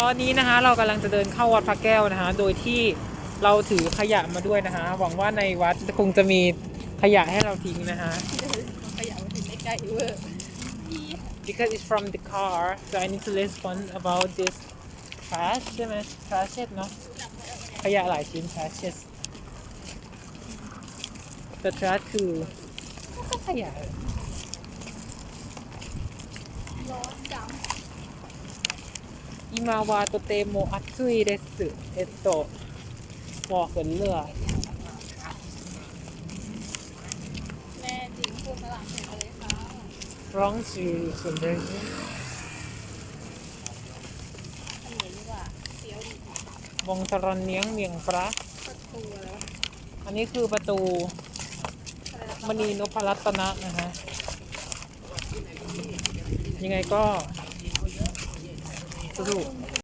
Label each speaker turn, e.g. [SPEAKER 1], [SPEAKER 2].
[SPEAKER 1] ตอนนี้นะคะเรากำลังจะเดินเข้าวัดพระแก้วนะคะ โดยที่เราถือขยะมาด้วยนะคะ หวังว่าในวัดคงจะมีขยะให้เราทิ้งนะคะ
[SPEAKER 2] ขยะมาถึงใกล้ๆเวอร์
[SPEAKER 1] because it's from the car so I need to respond about this trash ใช่ไหม trashes เนาะขยะหลายชิ้น trashes แต่ trash คือก็ขยะ
[SPEAKER 2] ร้อนจัง
[SPEAKER 1] 今はとても暑いです。えっと、บอกกันเลย
[SPEAKER 2] แม่จริงพูดมาหลังเห็นเลยค่ะ
[SPEAKER 1] ร้องจือส่วนเดิม
[SPEAKER 2] อันนี้ดีกว่าเสียวดี
[SPEAKER 1] วงตรอนเนียงเมียงปลา
[SPEAKER 2] ประตูแล้ว
[SPEAKER 1] อันนี้คือประตู
[SPEAKER 2] อะไรนะ
[SPEAKER 1] มณีนพรัตนะนะฮะ ยังไงก็ สรุป